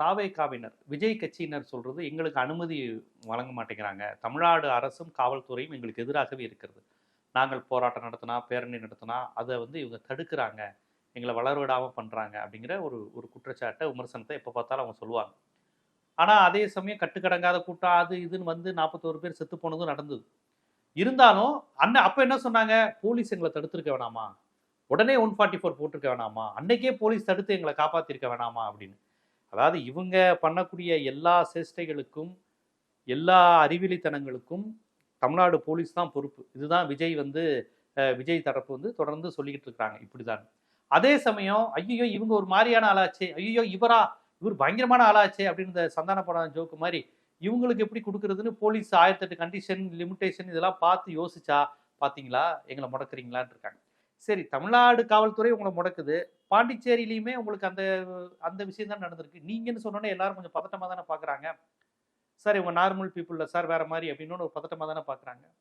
தாவேகாவினர் விஜய் கட்சியினர் சொல்றது எங்களுக்கு அனுமதி வழங்க மாட்டேங்கிறாங்க. தமிழ்நாடு அரசும் காவல்துறையும் எங்களுக்கு எதிராகவே இருக்கிறது. நாங்கள் போராட்டம் நடத்தினா பேரணி நடத்தினா அதை வந்து இவங்க தடுக்கிறாங்க. எங்களை வளர்விடாமல் பண்ணுறாங்க அப்படிங்கிற ஒரு ஒரு குற்றச்சாட்டை விமர்சனத்தை எப்போ பார்த்தாலும் அவங்க சொல்லுவாங்க. ஆனால் அதே சமயம் கட்டுக்கடங்காத கூட்டம் அது இதுன்னு வந்து நாற்பத்தோரு பேர் செத்து போனதும் நடந்தது. இருந்தாலும் அண்ணன் அப்போ என்ன சொன்னாங்க? போலீஸ் எங்களை தடுத்திருக்க வேணாமா? உடனே ஒன் ஃபார்ட்டி ஃபோர் போட்டிருக்க வேணாமா? அன்னைக்கே போலீஸ் தடுத்து எங்களை காப்பாற்றிருக்க வேணாமா? அப்படின்னு. அதாவது இவங்க பண்ணக்கூடிய எல்லா சேஷ்டைகளுக்கும் எல்லா அறிவிலித்தனங்களுக்கும் தமிழ்நாடு போலீஸ் தான் பொறுப்பு. இதுதான் விஜய் வந்து விஜய் தரப்பு வந்து தொடர்ந்து சொல்லிக்கிட்டு இருக்கிறாங்க இப்படிதான். அதே சமயம் ஐயோ இவங்க ஒரு மாதிரியான ஆளாச்சே. ஐயோ இவரா? இவர் பயங்கரமான ஆளாச்சே அப்படின்னு இந்த சந்தான படம் ஜோக்கு மாதிரி இவங்களுக்கு எப்படி கொடுக்கறதுன்னு போலீஸ் ஆயிரத்தெட்டு கண்டிஷன் லிமிட்டேஷன் இதெல்லாம் பார்த்து யோசிச்சா பார்த்தீங்களா? எங்களை முடக்கிறீங்களான் இருக்காங்க. சரி தமிழ்நாடு காவல்துறை உங்களை முடக்குது. பாண்டிச்சேரியிலையுமே உங்களுக்கு அந்த அந்த விஷயம் தான் நடந்திருக்கு. நீங்கன்னு சொன்னோன்னே எல்லாரும் கொஞ்சம் பதட்டமாக தானே பார்க்குறாங்க சார் இவங்க நார்மல் பீப்புளில் சார் வேற மாதிரி அப்படின்னு ஒரு பதட்டமாக தானே பார்க்குறாங்க